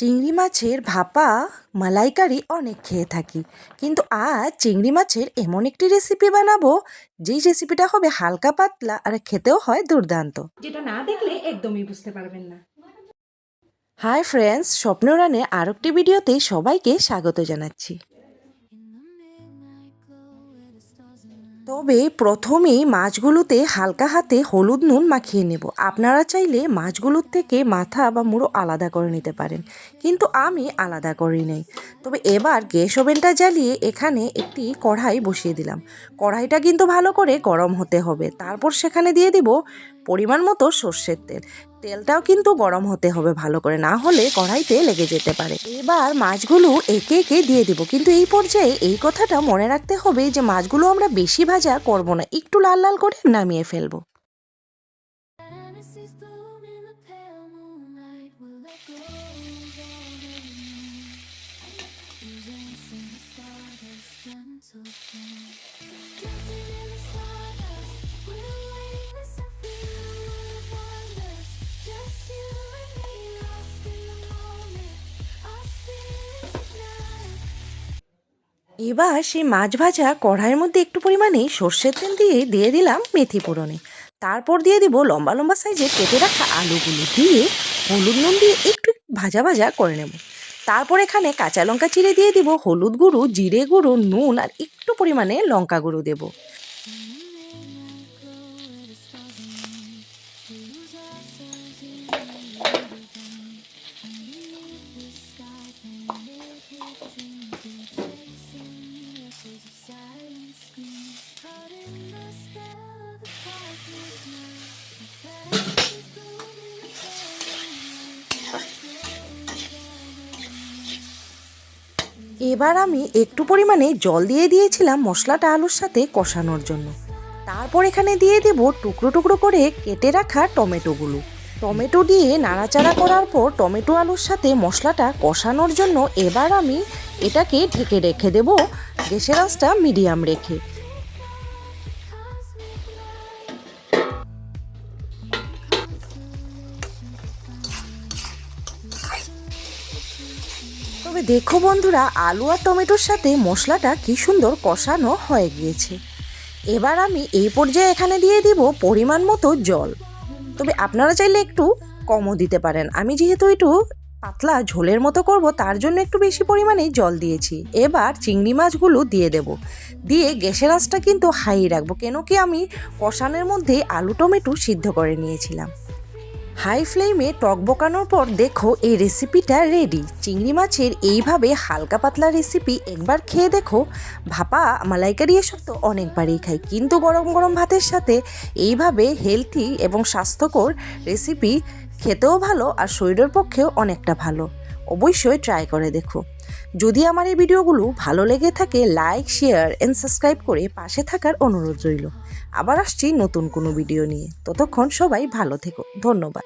চিংড়ি মাছের ভাপা মালাইকারি অনেক খেয়ে থাকি। কিন্তু আজ চিংড়ি মাছের এমন একটি রেসিপি বানাবো যেই রেসিপিটা হবে হালকা পাতলা আর খেতেও হয় দুর্দান্ত। যেটা না দেখলে একদমই বুঝতে পারবেন না। হাই ফ্রেন্ডস স্বপ্ন রানে আরেকটি ভিডিওতে সবাইকে স্বাগত জানাচ্ছি। তবে প্রথমেই মাছগুলোতে হালকা হাতে হলুদ নুন মাখিয়ে নেব। আপনারা চাইলে মাছগুলোর থেকে মাথা বা মুড়ো আলাদা করে নিতে পারেন, কিন্তু আমি আলাদা করি নেই। তবে এবার গ্যাস ওভেনটা জ্বালিয়ে এখানে একটি কড়াই বসিয়ে দিলাম। কড়াইটা কিন্তু ভালো করে গরম হতে হবে। তারপর সেখানে দিয়ে দিব পরিমাণ মতো সর্ষের তেল। তেলটাও কিন্তু গরম হতে হবে ভালো করে, না হলে কড়াইতে লেগে যেতে পারে। এবার মাছগুলো একে একে দিয়ে দিব। কিন্তু এই পর্যায়ে এই কথাটা মনে রাখতে হবে যে, মাছগুলো আমরা বেশি ভাজা করব না, একটু লাল লাল করে নামিয়ে ফেলব। Bloom এবার সেই মাছ ভাজা কড়াইয়ের মধ্যে একটু পরিমাণে সর্ষের তেল দিয়ে দিয়ে দিলাম মেথি পোড়নে তারপর দিয়ে দিব লম্বা লম্বা সাইজে কেটে রাখা আলুগুলো দিয়ে হলুদ নুন দিয়ে একটু ভাজা ভাজা করে নেব। তারপর এখানে কাঁচা লঙ্কা চিড়ে দিয়ে দিব হলুদ গুঁড়ো, জিরে গুঁড়ো, নুন আর একটু পরিমাণে লঙ্কা গুঁড়ো দেবো। এবার আমি একটু পরিমাণে জল দিয়ে দিয়েছিলাম মশলাটা আলুর সাথে কষানোর জন্য। তারপর এখানে দিয়ে দেব টুকরো টুকরো করে কেটে রাখা টমেটোগুলো। টমেটো দিয়ে নাড়াচাড়া করার পর টমেটো আলুর সাথে মশলাটা কষানোর জন্য এবার আমি এটাকে ঢেকে রেখে দেব। গ্যাসের আঁচটা মিডিয়াম রেখে। তবে দেখো বন্ধুরা, আলু আর টমেটোর সাথে মশলাটা কি সুন্দর কষানো হয়ে গিয়েছে। এবার আমি এই পর্যায়ে এখানে দিয়ে দিব পরিমাণ মতো জল। তবে আপনারা চাইলে একটু কমও দিতে পারেন। আমি যেহেতু একটু পাতলা ঝোলের মতো করব, তার জন্য একটু বেশি পরিমাণে জল দিয়েছি। এবার চিংড়ি মাছগুলো দিয়ে দেব। দিয়ে গ্যাসের আঁচটা কিন্তু হাই রাখব, কেন কি আমি কষানোর মধ্যে আলু টমেটো সিদ্ধ করে নিয়েছিলাম। হাই ফ্লেমে টক বকানোর পর দেখো এই রেসিপিটা রেডি চিংড়ি মাছের এইভাবে হালকা পাতলা রেসিপি একবার খেয়ে দেখো। ভাপা, মালাইকারি এসব তো অনেকবারই খাই, কিন্তু গরম গরম ভাতের সাথে এইভাবে হেলথি এবং স্বাস্থ্যকর রেসিপি খেতেও ভালো আর শরীরের পক্ষেও অনেকটা ভালো। অবশ্যই ট্রাই করে দেখো। যদি আমার এই ভিডিওগুলো ভালো লেগে থাকে লাইক শেয়ার অ্যান্ড সাবস্ক্রাইব করে পাশে থাকার অনুরোধ রইল। আবার আসছি নতুন কোনো ভিডিও নিয়ে। ততক্ষণ সবাই ভালো থেকো। ধন্যবাদ।